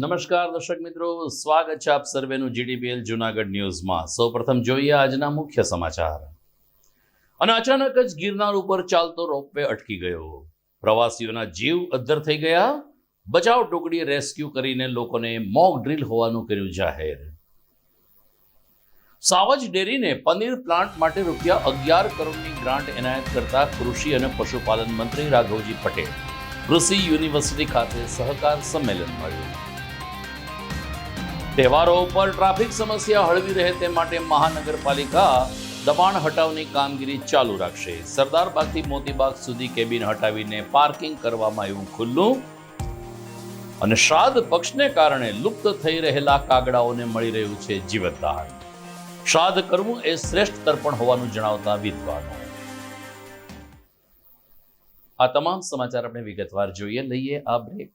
નમસ્કાર દર્શક મિત્રો, સ્વાગત છે આપ સર્વેનું જીડીપીએલ જુનાગઢ ન્યૂઝમાં. સૌપ્રથમ જોઈએ આજના મુખ્ય સમાચાર. અને અચાનક જ ગિરનાર ઉપર ચાલતો રોપવે અટકી ગયો. પ્રવાસીઓના જીવ અદ્ધર થઈ ગયા. બચાવ ટુકડીએ રેસ્ક્યુ કરીને લોકોને મોક ડ્રીલ હોવાનું કર્યું જાહેર. સાવજ ડેરીને પનીર પ્લાન્ટ માટે રૂપિયા અગિયાર કરોડની ગ્રાન્ટ એનાયત કરતા કૃષિ અને પશુપાલન મંત્રી રાઘવજી પટેલ. કૃષિ યુનિવર્સિટી ખાતે સહકાર સંમેલન મળ્યું. તહેવારો ઉપર ટ્રાફિક સમસ્યા હળવી રહે તે માટે મહાનગરપાલિકા દબાણ હટાવની કામગીરી ચાલુ રાખશે. સરદારબાગથી મોતીબાગ સુધી કેબિન હટાવીને પાર્કિંગ કરવામાં આવ્યું ખુલ્લું. અને શ્રાદ્ધ પક્ષને કારણે લુપ્ત થઈ રહેલા કાગડાઓને મળી રહ્યું છે જીવતદાન. શ્રાદ્ધ કરવું એ શ્રેષ્ઠ તર્પણ હોવાનું જણાવતા વિદ્વાનો. આ તમામ સમાચાર આપણે વિગતવાર જોઈએ. લઈએ આ બ્રેક.